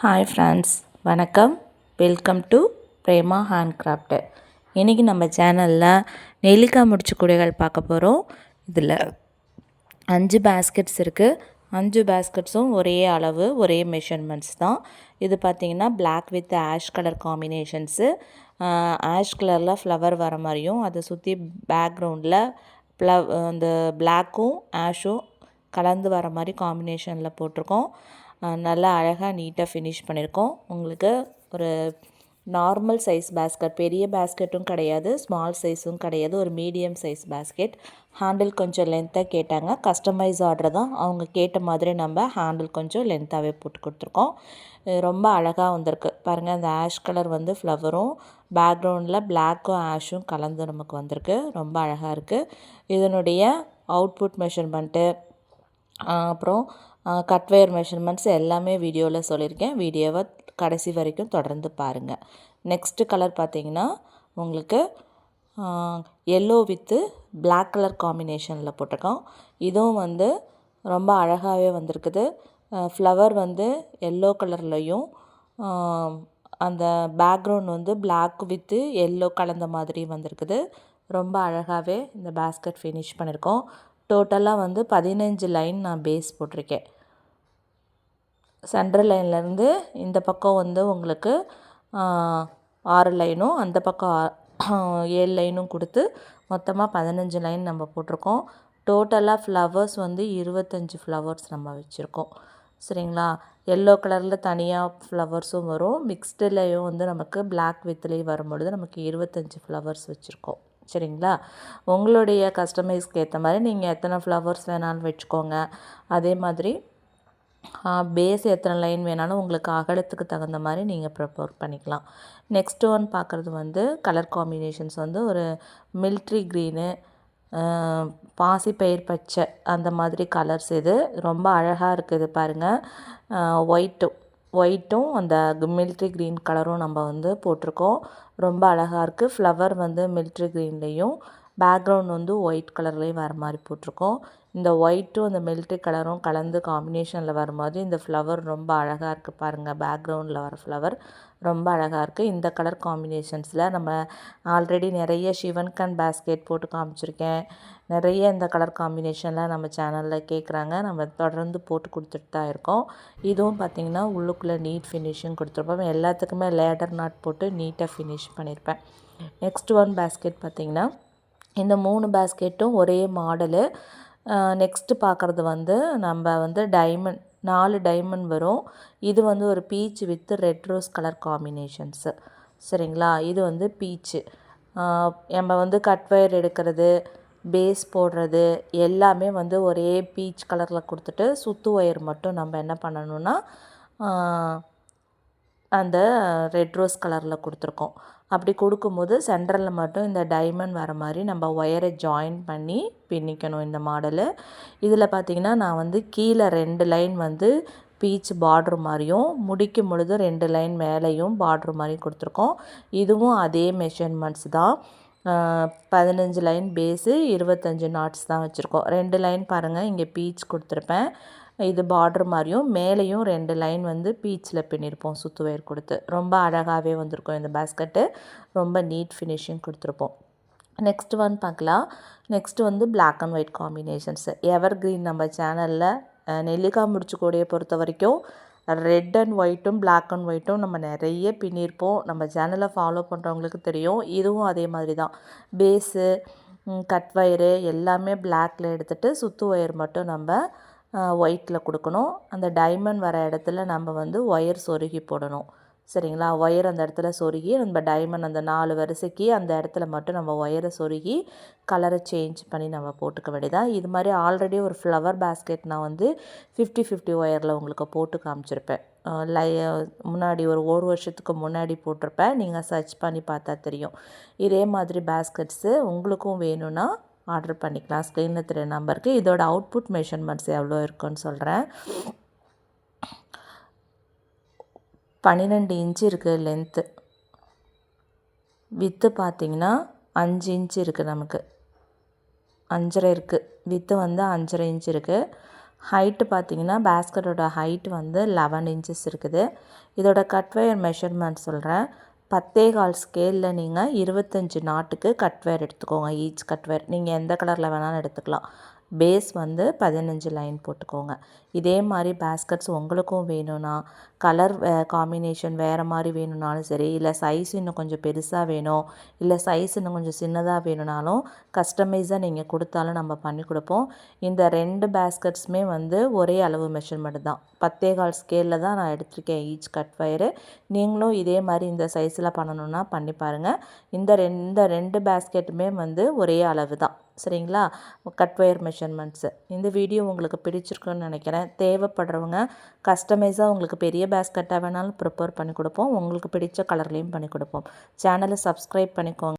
Hi friends வணக்கம். Welcome to Prema hand craft இன்றைக்கி நம்ம சேனலில் நெல்லிக்காய் முடிச்சு கூடைகள் பார்க்க போகிறோம் இதில் அஞ்சு பேஸ்கெட்ஸ் இருக்குது அஞ்சு பேஸ்கெட்ஸும் ஒரே அளவு ஒரே மெஷர்மெண்ட்ஸ் தான். இது பார்த்திங்கன்னா black with ash colour combinations ash கலரில் ஃப்ளவர் வர மாதிரியும் அதை சுற்றி பேக்ரவுண்டில் ப்ளவ் அந்த பிளாக்கும் ஆஷும் கலந்து வர மாதிரி காம்பினேஷனில் போட்டிருக்கோம். நல்லா அழகாக நீட்டாக ஃபினிஷ் பண்ணியிருக்கோம் உங்களுக்கு ஒரு நார்மல் சைஸ் பேஸ்கெட் பெரிய பேஸ்கெட்டும் கிடையாது ஸ்மால் சைஸும் கிடையாது ஒரு மீடியம் சைஸ் பேஸ்கெட் ஹேண்டில் கொஞ்சம் லென்த்தாக கேட்டாங்க. கஸ்டமைஸ் ஆர்டர் தான். அவங்க கேட்ட மாதிரி நம்ம ஹேண்டில் கொஞ்சம் லென்த்தாகவே போட்டு கொடுத்துருக்கோம். ரொம்ப அழகாக வந்திருக்கு. பாருங்கள் அந்த ஆஷ் கலர் வந்து ஃப்ளவரும் பேக்ரவுண்டில் பிளாக்கும் ஆஷும் கலந்து நமக்கு வந்திருக்கு. ரொம்ப அழகாக இருக்குது இதனுடைய அவுட்புட் மெஷர்மெண்ட்டு அப்புறம் கட்வயர் மெஷர்மெண்ட்ஸ் எல்லாமே வீடியோவில் சொல்லியிருக்கேன். வீடியோவை கடைசி வரைக்கும் தொடர்ந்து பாருங்கள் நெக்ஸ்ட்டு கலர் பார்த்தீங்கன்னா உங்களுக்கு எல்லோ வித்து பிளாக் கலர் காம்பினேஷனில் போட்டிருக்கோம். இதுவும் வந்து ரொம்ப அழகாகவே வந்திருக்குது. ஃப்ளவர் வந்து எல்லோ கலர்லையும் அந்த பேக்ரவுண்ட் வந்து பிளாக் வித்து எல்லோ கலந்த மாதிரி வந்திருக்குது. ரொம்ப அழகாகவே இந்த பேஸ்கட் ஃபினிஷ் பண்ணியிருக்கோம். டோட்டலாக வந்து பதினஞ்சு லைன் நான் பேஸ் போட்டிருக்கேன். சென்ட்ரல் லைன்லேருந்து இந்த பக்கம் வந்து உங்களுக்கு ஆறு லைனும் அந்த பக்கம் ஆ- ஏழு லைனும் கொடுத்து மொத்தமாக பதினஞ்சு லைன் நம்ம போட்டிருக்கோம். டோட்டலாக ஃப்ளவர்ஸ் வந்து இருபத்தஞ்சி ஃப்ளவர்ஸ் நம்ம வச்சுருக்கோம். சரிங்களா? எல்லோ கலரில் தனியாக ஃப்ளவர்ஸும் வரும். மிக்ஸ்டுலேயும் வந்து நமக்கு பிளாக் வித்துலேயும் வரும்பொழுது நமக்கு இருபத்தஞ்சி ஃப்ளவர்ஸ் வச்சுருக்கோம். சரிங்களா? உங்களுடைய கஸ்டமைஸ்க்கு ஏற்ற மாதிரி நீங்கள் எத்தனை ஃப்ளவர்ஸ் வேணாலும் வச்சுக்கோங்க. அதே மாதிரி பேஸ் எத்தனை லைன் வேணாலும் உங்களுக்கு அகலத்துக்கு தகுந்த மாதிரி நீங்கள் ப்ரிப்பேர் பண்ணிக்கலாம். நெக்ஸ்ட் ஒன் பார்க்குறது வந்து கலர் காம்பினேஷன்ஸ் வந்து ஒரு மில்ட்ரி க்ரீனு பாசிப்பயிர் பச்சை அந்த மாதிரி கலர்ஸ் இது. ரொம்ப அழகாக இருக்குது பாருங்கள் ஒயிட்டும் ஒயிட்டும் அந்த மில்ட்ரி க்ரீன் கலரும் நம்ம வந்து போட்டிருக்கோம். ரொம்ப அழகாக இருக்குது ஃப்ளவர் வந்து மில்ட்ரி க்ரீன்லேயும் பேக்ரவுண்ட் வந்து ஒயிட் கலர்லேயும் வர மாதிரி போட்டிருக்கோம். இந்த ஒயிட்டும் அந்த மில்ட்ரி கலரும் கலந்து காம்பினேஷனில் வரும்போது இந்த ஃப்ளவர் ரொம்ப அழகாக இருக்குது பாருங்கள் பேக்ரவுண்டில் வர ஃப்ளவர் ரொம்ப அழகாக இருக்குது இந்த கலர் காம்பினேஷன்ஸில் நம்ம ஆல்ரெடி நிறைய சிவன்கன் பேஸ்கெட் போட்டு காமிச்சிருக்கேன். நிறைய இந்த கலர் காம்பினேஷனில் நம்ம சேனலில் கேட்குறாங்க நம்ம தொடர்ந்து போட்டு கொடுத்துட்டு தான் இருக்கோம். இதுவும் பார்த்திங்கன்னா உள்ளுக்குள்ளே நீட் ஃபினிஷிங் கொடுத்துருப்போம். எல்லாத்துக்குமே லேடர் நாட் போட்டு நீட்டாக ஃபினிஷ் பண்ணியிருப்பேன் நெக்ஸ்ட் ஒன் பேஸ்கெட் பார்த்திங்கன்னா இந்த மூணு பேஸ்கெட்டும் ஒரே மாடலு நெக்ஸ்ட்டு பார்க்குறது வந்து நம்ம வந்து டைமண்ட் நாலு டைமண்ட் வரும். இது வந்து ஒரு peach with red rose colour combinations சரிங்களா? இது வந்து பீச்சு நம்ம வந்து கட் வயர் எடுக்கிறது பேஸ் போடுறது எல்லாமே வந்து ஒரே பீச் கலரில் கொடுத்துட்டு சுத்து ஒயர் மட்டும் நம்ம என்ன பண்ணணும்னா அந்த ரெட் ரோஸ் கலரில் கொடுத்துருக்கோம். அப்படி கொடுக்கும்போது சென்டரில் மட்டும் இந்த டைமண்ட் வர மாதிரி நம்ம ஒயரை ஜாயின் பண்ணி பின்னிக்கணும் இந்த மாடலு இதில் பார்த்திங்கன்னா நான் வந்து கீழே ரெண்டு லைன் வந்து பீச் பார்ட்ரு மாதிரியும் முடிக்கும் பொழுது ரெண்டு லைன் மேலேயும் பார்ட்ரு மாதிரியும் கொடுத்துருக்கோம். இதுவும் அதே மெஷர்மெண்ட்ஸ் தான். பதினஞ்சு லைன் பேஸு இருபத்தஞ்சி நாட்ஸ் தான் வச்சுருக்கோம். ரெண்டு லைன் பாருங்கள் இங்கே பீச் கொடுத்துருப்பேன். இது பார்ட்ரு மாதிரியும் மேலேயும் ரெண்டு லைன் வந்து பீச்சில் பின்னிருப்போம் சுத்து வயர் கொடுத்து. ரொம்ப அழகாகவே வந்திருக்கும் இந்த பேஸ்கெட்டு ரொம்ப நீட் ஃபினிஷிங் கொடுத்துருப்போம். நெக்ஸ்ட் ஒன் பார்க்கலாம். நெக்ஸ்ட் வந்து black and white combinations evergreen நம்ம சேனலில் நெல்லிக்காய் முடிச்சு கூடையை பொறுத்த வரைக்கும் ரெட் அண்ட் ஒயிட்டும் பிளாக் அண்ட் ஒயிட்டும் நம்ம நிறைய பின்னிருப்போம். நம்ம சேனலை ஃபாலோ பண்ணுறவங்களுக்கு தெரியும். இதுவும் அதே மாதிரி தான். பேஸு கட் வயரு எல்லாமே பிளாக்கில் எடுத்துகிட்டு சுத்து ஒயர் மட்டும் நம்ம ஒயிட்டில் கொடுக்கணும். அந்த டைமண்ட் வர இடத்துல நம்ம வந்து ஒயர் சொருகி போடணும். சரிங்களா? ஒயர் அந்த இடத்துல சொருகி நம்ம டைமண்ட் அந்த நாலு வரிசைக்கு அந்த இடத்துல மட்டும் நம்ம ஒயரை சொருகி கலரை சேஞ்ச் பண்ணி நம்ம போட்டுக்க வேண்டியதான் இது மாதிரி ஆல்ரெடி ஒரு ஃப்ளவர் பேஸ்கெட் நான் வந்து ஃபிஃப்டி ஃபிஃப்டி ஒயரில் உங்களுக்கு போட்டு காமிச்சிருப்பேன். லை முன்னாடி ஒரு ஒரு வருஷத்துக்கு முன்னாடி போட்டிருப்பேன். நீங்கள் சர்ச் பண்ணி பார்த்தா தெரியும். இதே மாதிரி பேஸ்கெட்ஸு உங்களுக்கும் வேணும்னா ஆர்டர் பண்ணிக்கலாம். ஸ்க்ரீனில் திரு நம்பருக்கு. இதோட அவுட்புட் மெஷர்மெண்ட்ஸ் எவ்வளோ இருக்குன்னு சொல்கிறேன் பன்னிரெண்டு இன்ச்சு இருக்குது லென்த்து வித்து பார்த்திங்கன்னா அஞ்சு இன்ச்சு இருக்குது நமக்கு. அஞ்சரை இருக்குது வித்து வந்து அஞ்சரை இன்ச் இருக்குது ஹைட்டு பார்த்தீங்கன்னா பேஸ்கட்டோட ஹைட் வந்து லெவன் இன்ச்சஸ் இருக்குது. இதோட கட்வயர் மெஷர்மெண்ட் சொல்கிறேன் பத்தே கால் ஸ்கேலில் நீங்கள் இருபத்தஞ்சி நாட்டுக்கு கட்வேர் எடுத்துக்கோங்க. ஈச் கட்வேர் நீங்கள் எந்த கலரில் வேணாலும் எடுத்துக்கலாம். பேஸ் வந்து பதினஞ்சு லைன் போட்டுக்கோங்க. இதே மாதிரி பேஸ்கட்ஸ் உங்களுக்கும் வேணும்னா கலர் காம்பினேஷன் வேறு மாதிரி வேணும்னாலும் சரி இல்லை சைஸ் இன்னும் கொஞ்சம் பெருசாக வேணும் இல்லை சைஸ் இன்னும் கொஞ்சம் சின்னதாக வேணும்னாலும் கஸ்டமைஸாக நீங்கள் கொடுத்தாலும் நம்ம பண்ணி கொடுப்போம். இந்த ரெண்டு பேஸ்கட்ஸுமே வந்து ஒரே அளவு மெஷர்மெண்ட் தான். பத்தே கால் ஸ்கேலில் தான் நான் எடுத்திருக்கேன் ஈச் கட் வயரு நீங்களும் இதே மாதிரி இந்த சைஸில் பண்ணணுன்னா பண்ணி பாருங்கள் இந்த ரெண்டு ரெண்டு பேஸ்கெட்டுமே வந்து ஒரே அளவு தான். சரிங்களா? கட் ஒயர் மெஷர்மெண்ட்ஸு இந்த வீடியோ உங்களுக்கு பிடிச்சிருக்குன்னு நினைக்கிறேன். தேவைப்படுறவங்க கஸ்டமைஸாக உங்களுக்கு பெரிய பேஸ்கட்டாக வேணாலும் ப்ரிப்பேர் பண்ணி கொடுப்போம். உங்களுக்கு பிடிச்ச கலர்லேயும் பண்ணி கொடுப்போம். சேனலை சப்ஸ்கிரைப் பண்ணிக்கோங்க.